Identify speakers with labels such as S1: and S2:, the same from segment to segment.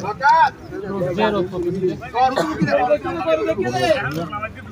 S1: Bakat. Zero. Zero. Zero.
S2: Zero. Zero.
S3: Zero.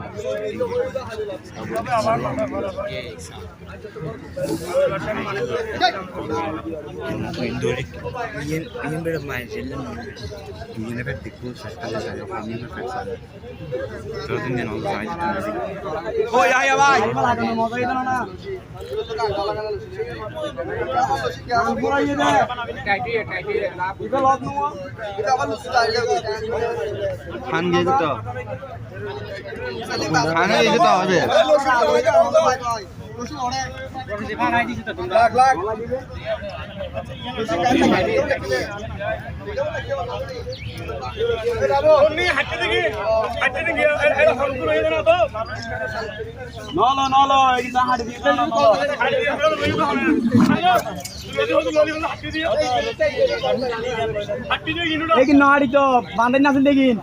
S4: ഇങ്ങനെ മഴയെല്ലാം ഇങ്ങനെ പറ്റിക്കും ശക്തമായ
S5: ഞാൻ
S4: ഒന്ന് സാധിച്ചിട്ടുണ്ട്
S1: খান দিয়ে যেতে
S5: খানে
S2: যেতে হবে।
S1: নলো নলো এটা হাড়ি দিতে নলো দেখি নাড়ি তো বান্ধেন না দেখিন